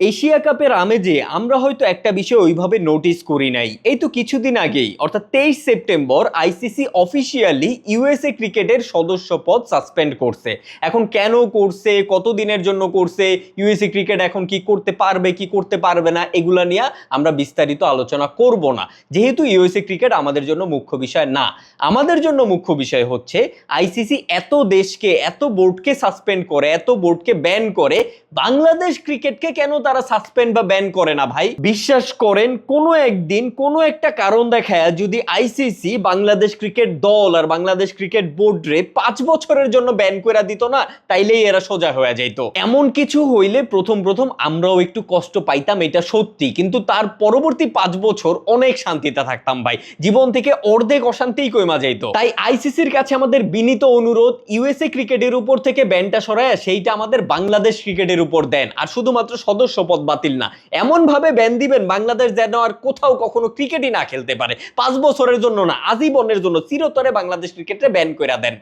Asia কাপের আমেজে আমরা হয়তো একটা বিষয় ওইভাবে নোটিস করি নাই। এই তো কিছুদিন আগেই, অর্থাৎ তেইশ সেপ্টেম্বর, আইসিসি অফিসিয়ালি ইউএসএ ক্রিকেটের সদস্য পদ সাসপেন্ড করছে। এখন কেন করছে কত দিনের জন্য করছে ইউএসএ ক্রিকেট এখন কি করতে পারবে, কি করতে পারবে না, এগুলা নিয়ে আমরা বিস্তারিত আলোচনা করব না। যেহেতু ইউএসএ ক্রিকেট আমাদের জন্য মুখ্য বিষয় না, আমাদের জন্য মুখ্য বিষয় হচ্ছে আইসিসি এত দেশকে, এত বোর্ডকে সাসপেন্ড করে, এত বোর্ডকে ব্যান করে, বাংলাদেশ ক্রিকেটকে কেন তারা সাসপেন্ড বা ব্যান করে না ভাই। বিশ্বাস করেন, কোনো একদিন কোনো একটা কারণ দেখায় যদি আইসিসি বাংলাদেশ ক্রিকেট দল আর বাংলাদেশ ক্রিকেট বোর্ড রে পাঁচ বছরের জন্য ব্যান করে দিত না, তাইলেই এরা সোজা হয়ে যাইতো। এমন কিছু হইলে প্রথম প্রথম আমরাও একটু কষ্ট পাইতাম, এটা সত্যি। কিন্তু তার পরবর্তী পাঁচ বছর অনেক শান্তিতে থাকতাম ভাই। জীবন থেকে অর্ধেক অশান্তিই কইমা যাইতো। তাই আইসিসির কাছে আমাদের বিনীত অনুরোধ ইউএসএ ক্রিকেটের উপর থেকে ব্যানটা সরায় সেইটা আমাদের বাংলাদেশ ক্রিকেটের উপর দেন। আর শুধুমাত্র সদস্য পদ বাতিল না। এমন ভাবে ব্যান দিবেন বাংলাদেশ যেন আর কোথাও কখনো ক্রিকেটই না খেলতে পারে। পাঁচ বছরের জন্য না, আজীবনের জন্য চিরতরে বাংলাদেশ ক্রিকেটে ব্যান করে দেন।